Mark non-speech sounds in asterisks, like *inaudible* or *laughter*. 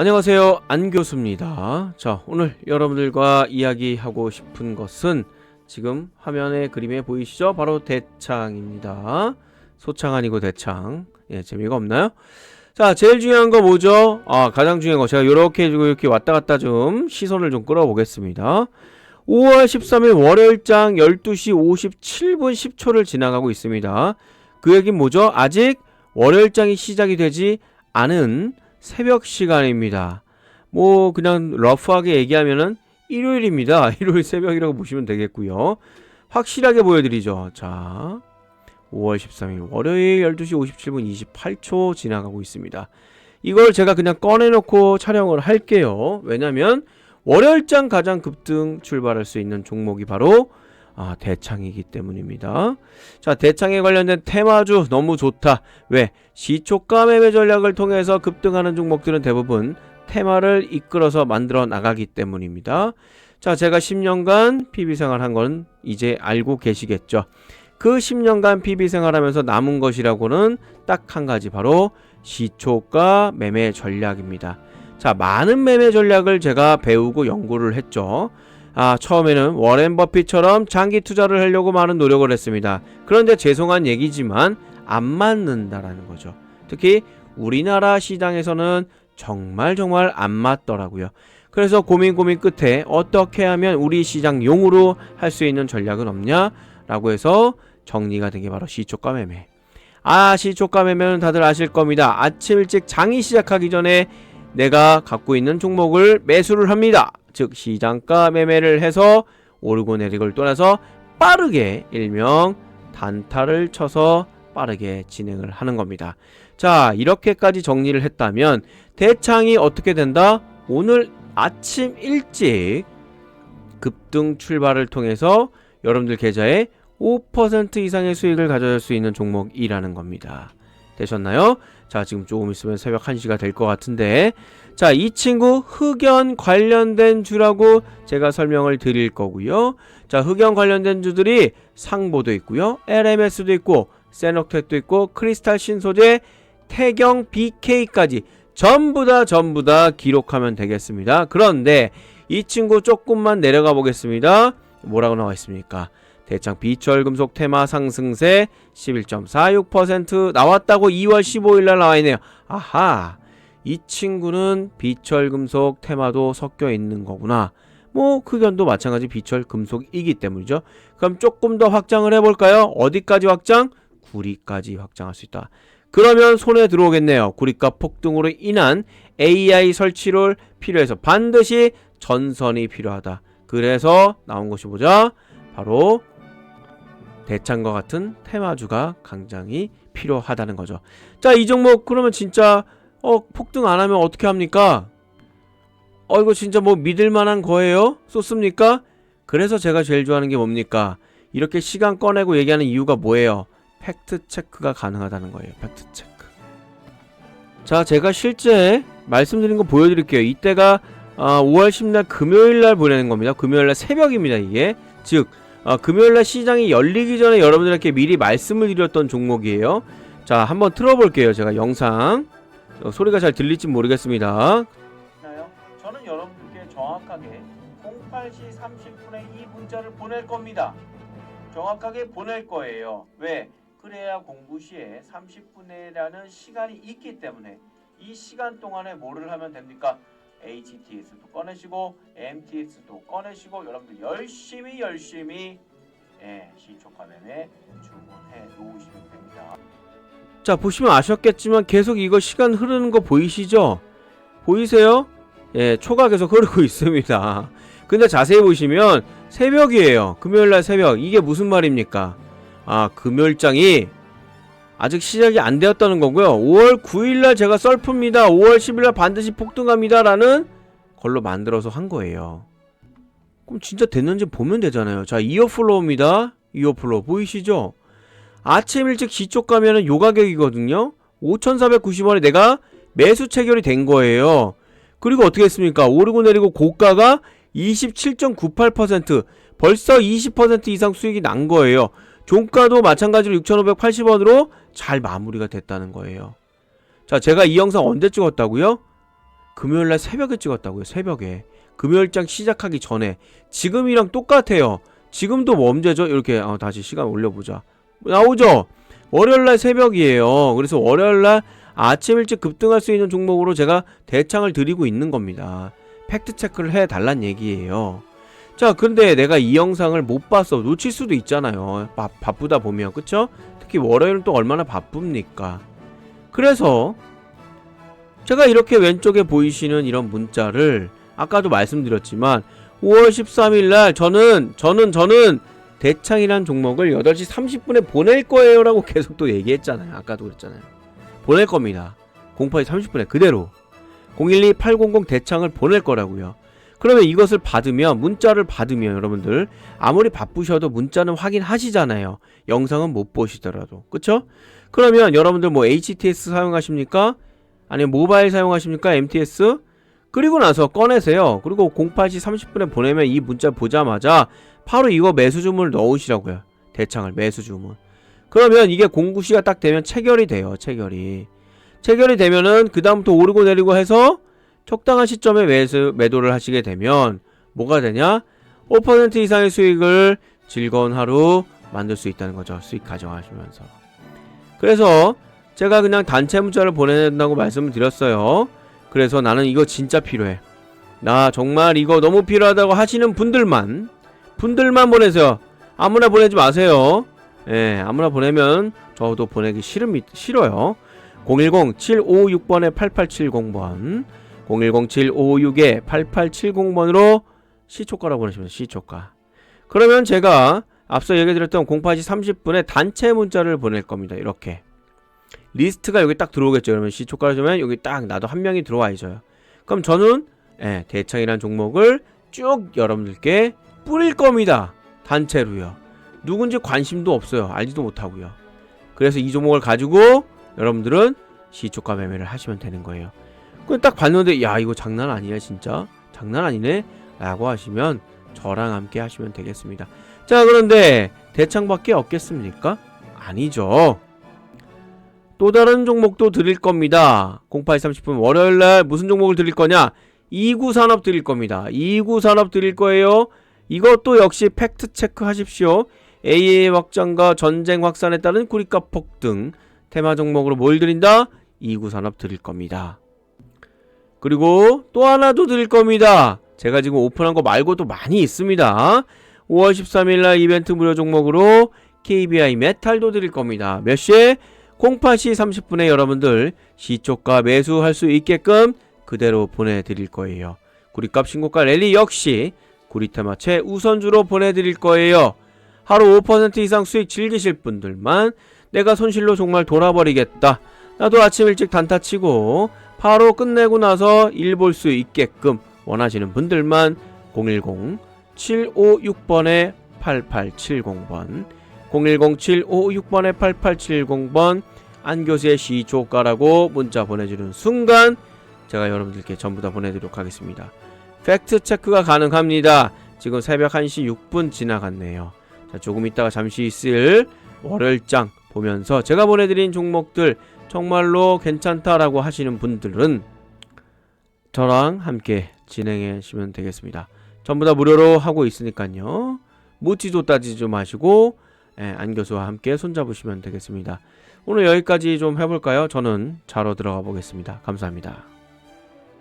안녕하세요. 안 교수입니다. 자, 오늘 여러분들과 이야기하고 싶은 것은 지금 화면에 그림에 보이시죠? 바로 대창입니다. 소창 아니고 대창. 예, 재미가 없나요? 자, 제일 중요한 거 뭐죠? 아, 가장 중요한 거 제가 이렇게 해주고 이렇게 왔다 갔다 좀 시선을 좀 끌어보겠습니다. 5월 13일 월요일장 12시 57분 10초를 지나가고 있습니다. 그 얘기는 뭐죠? 아직 월요일장이 시작이 되지 않은 새벽 시간입니다. 뭐 그냥 러프하게 얘기하면은 일요일입니다. *laughs* 일요일 새벽이라고 보시면 되겠고요. 확실하게 보여드리죠. 자, 5월 13일 월요일 12시 57분 28초 지나가고 있습니다. 이걸 제가 그냥 꺼내놓고 촬영을 할게요. 왜냐면 월요일장 가장 급등 출발할 수 있는 종목이 바로 아, 대창이기 때문입니다. 자, 대창에 관련된 테마주 너무 좋다. 왜? 시초가 매매 전략을 통해서 급등하는 종목들은 대부분 테마를 이끌어서 만들어 나가기 때문입니다. 자, 제가 10년간 PB 생활한 건 이제 알고 계시겠죠. 그 10년간 PB 생활하면서 남은 것이라고는 딱 한 가지 바로 시초가 매매 전략입니다. 자, 많은 매매 전략을 제가 배우고 연구를 했죠. 아, 처음에는 워렌 버핏처럼 장기 투자를 하려고 많은 노력을 했습니다. 그런데 죄송한 얘기지만 안 맞는다라는 거죠. 특히 우리나라 시장에서는 정말 정말 안 맞더라고요. 그래서 고민 고민 끝에 어떻게 하면 우리 시장 용으로 할 수 있는 전략은 없냐 라고 해서 정리가 된 게 바로 시초가 매매. 아, 시초가 매매는 다들 아실 겁니다. 아침 일찍 장이 시작하기 전에 내가 갖고 있는 종목을 매수를 합니다. 즉 시장가 매매를 해서 오르고 내리고를 떠나서 빠르게 일명 단타를 쳐서 빠르게 진행을 하는 겁니다. 자, 이렇게까지 정리를 했다면 대창이 어떻게 된다? 오늘 아침 일찍 급등 출발을 통해서 여러분들 계좌에 5% 이상의 수익을 가져올 수 있는 종목이라는 겁니다. 되셨나요? 자, 지금 조금 있으면 새벽 1시가 될 것 같은데 자, 이 친구 흑연 관련된 주라고 제가 설명을 드릴 거고요. 자, 흑연 관련된 주들이 상보도 있고요. LMS도 있고 세녹텍도 있고 크리스탈 신소재, 태경 BK까지 전부 다 전부 다 기록하면 되겠습니다. 그런데 이 친구 조금만 내려가 보겠습니다. 뭐라고 나와 있습니까? 대창 비철금속 테마 상승세 11.46% 나왔다고 2월 15일 날 나와 있네요. 아하. 이 친구는 비철금속 테마도 섞여 있는 거구나. 뭐 흑연도 마찬가지 비철금속이기 때문이죠. 그럼 조금 더 확장을 해볼까요? 어디까지 확장? 구리까지 확장할 수 있다. 그러면 손에 들어오겠네요. 구리값 폭등으로 인한 AI 설치를 필요해서 반드시 전선이 필요하다. 그래서 나온 것이 뭐죠? 바로 대창과 같은 테마주가 굉장히 필요하다는 거죠. 자, 이 종목 그러면 진짜 어 폭등 안 하면 어떻게 합니까? 어 이거 진짜 뭐 믿을 만한 거예요? 쏟습니까? 그래서 제가 제일 좋아하는 게 뭡니까? 이렇게 시간 꺼내고 얘기하는 이유가 뭐예요? 팩트 체크가 가능하다는 거예요. 팩트 체크. 자, 제가 실제 말씀드린 거 보여드릴게요. 이때가 아, 5월 10일 금요일 날 보내는 겁니다. 금요일 날 새벽입니다. 이게 즉 아, 금요일 날 시장이 열리기 전에 여러분들께 미리 말씀을 드렸던 종목이에요. 자, 한번 틀어볼게요. 제가 영상 어, 소리가 잘 들릴지 모르겠습니다. 저는 여러분들께 정확하게 08시 30분에 이 문자를 보낼 겁니다. 정확하게 보낼 거예요. 왜? 그래야 공부 시에 30분이라는 시간이 있기 때문에 이 시간 동안에 뭐를 하면 됩니까? HTS도 꺼내시고 MTS도 꺼내시고 여러분들 열심히 열심히 예, 매매 주문해 놓으시면 됩니다. 자 보시면 아셨겠지만 계속 이거 시간 흐르는 거 보이시죠? 보이세요? 예, 초가 계속 흐르고 *laughs* 있습니다. 근데 자세히 보시면 새벽이에요. 금요일날 새벽. 이게 무슨 말입니까? 아, 금요일장이 아직 시작이 안 되었다는 거고요. 5월 9일날 제가 썰프입니다. 5월 10일날 반드시 폭등합니다. 라는 걸로 만들어서 한 거예요. 그럼 진짜 됐는지 보면 되잖아요. 자, 이어플로우입니다. 이어플로우 보이시죠? 아침 일찍 시쪽 가면은 요 가격이거든요. 5,490원에 내가 매수 체결이 된 거예요. 그리고 어떻게 했습니까? 오르고 내리고 고가가 27.98% 벌써 20% 이상 수익이 난 거예요. 종가도 마찬가지로 6,580원으로 잘 마무리가 됐다는 거예요. 자, 제가 이 영상 언제 찍었다고요? 금요일 날 새벽에 찍었다고요. 새벽에. 금요일장 시작하기 전에. 지금이랑 똑같아요. 지금도 뭐 언제죠? 이렇게 어, 다시 시간 올려보자. 나오죠? 월요일날 새벽이에요. 그래서 월요일날 아침 일찍 급등할 수 있는 종목으로 제가 대창을 드리고 있는 겁니다. 팩트 체크를 해 달란 얘기예요. 자, 근데 내가 이 영상을 못 봤어. 놓칠 수도 있잖아요. 바, 바쁘다 보면. 그쵸? 특히 월요일은 또 얼마나 바쁩니까? 그래서 제가 이렇게 왼쪽에 보이시는 이런 문자를 아까도 말씀드렸지만 5월 13일 날 저는 저는 저는 대창이란 종목을 8시 30분에 보낼 거예요 라고 *laughs* 계속 또 얘기했잖아요. 아까도 그랬잖아요. 보낼 겁니다. 08시 30분에 그대로 012800 대창을 보낼 거라고요. 그러면 이것을 받으면 문자를 받으면 여러분들 아무리 바쁘셔도 문자는 확인하시잖아요. 영상은 못 보시더라도. 그쵸? 그러면 여러분들 뭐 HTS 사용하십니까? 아니면 모바일 사용하십니까? MTS? 그리고 나서 꺼내세요. 그리고 08시 30분에 보내면 이 문자 보자마자 바로 이거 매수 주문을 넣으시라고요. 대창을 매수 주문. 그러면 이게 공구시가 딱 되면 체결이 돼요. 체결이. 체결이 되면은 그다음부터 오르고 내리고 해서 적당한 시점에 매수, 매도를 하시게 되면 뭐가 되냐? 5% 이상의 수익을 즐거운 하루 만들 수 있다는 거죠. 수익 가져가시면서. 그래서 제가 그냥 단체 문자를 보내낸다고 말씀을 드렸어요. 그래서 나는 이거 진짜 필요해. 나 정말 이거 너무 필요하다고 하시는 분들만 분들만 보내세요. 아무나 보내지 마세요. 예, 아무나 보내면 저도 보내기 싫음 싫어요. 010-7556번에 8870번 010-7556에 8870번으로 시초가라고 보내시면 시초가. 그러면 제가 앞서 얘기 드렸던 08시 30분에 단체 문자를 보낼 겁니다. 이렇게. 리스트가 여기 딱 들어오겠죠. 그러면 시초가를 주면 여기 딱 나도 한 명이 들어와야죠. 그럼 저는 예, 대창이라는 종목을 쭉 여러분들께 뿌릴 겁니다. 단체로요. 누군지 관심도 없어요. 알지도 못하고요. 그래서 이 종목을 가지고 여러분들은 시초가 매매를 하시면 되는 거예요. 그딱 봤는데 야 이거 장난 아니야 진짜 장난 아니네 라고 하시면 저랑 함께 하시면 되겠습니다. 자 그런데 대창밖에 없겠습니까? 아니죠. 또 다른 종목도 드릴 겁니다. 08 30분 월요일날 무슨 종목을 드릴 거냐? 2구 산업 드릴 겁니다. 2구 산업 드릴 거예요. 이것도 역시 팩트 체크 하십시오. AA 확장과 전쟁 확산에 따른 구리값 폭등 테마 종목으로 뭘 드린다? 2구 산업 드릴 겁니다. 그리고 또 하나도 드릴 겁니다. 제가 지금 오픈한 거 말고도 많이 있습니다. 5월 13일 날 이벤트 무료 종목으로 KBI 메탈도 드릴 겁니다. 몇 시에? 08시 30분에 여러분들 시초가 매수할 수 있게끔 그대로 보내드릴 거예요. 구리값 신고가 랠리 역시 구리테마 최우선주로 보내드릴 거예요. 하루 5% 이상 수익 즐기실 분들만 내가 손실로 정말 돌아버리겠다. 나도 아침 일찍 단타 치고 바로 끝내고 나서 일 볼 수 있게끔 원하시는 분들만 010-756번에 8870번 010-756번에 8870번 안교수의 시조가라고 문자 보내주는 순간 제가 여러분들께 전부 다 보내드리도록 하겠습니다. 팩트 체크가 가능합니다. 지금 새벽 1시 6분 지나갔네요. 자, 조금 있다가 잠시 있을 월요일장 보면서 제가 보내드린 종목들 정말로 괜찮다라고 하시는 분들은 저랑 함께 진행하시면 되겠습니다. 전부 다 무료로 하고 있으니까요. 묻지도 따지지 마시고 예, 안 교수와 함께 손잡으시면 되겠습니다. 오늘 여기까지 좀 해볼까요? 저는 자러 들어가 보겠습니다. 감사합니다.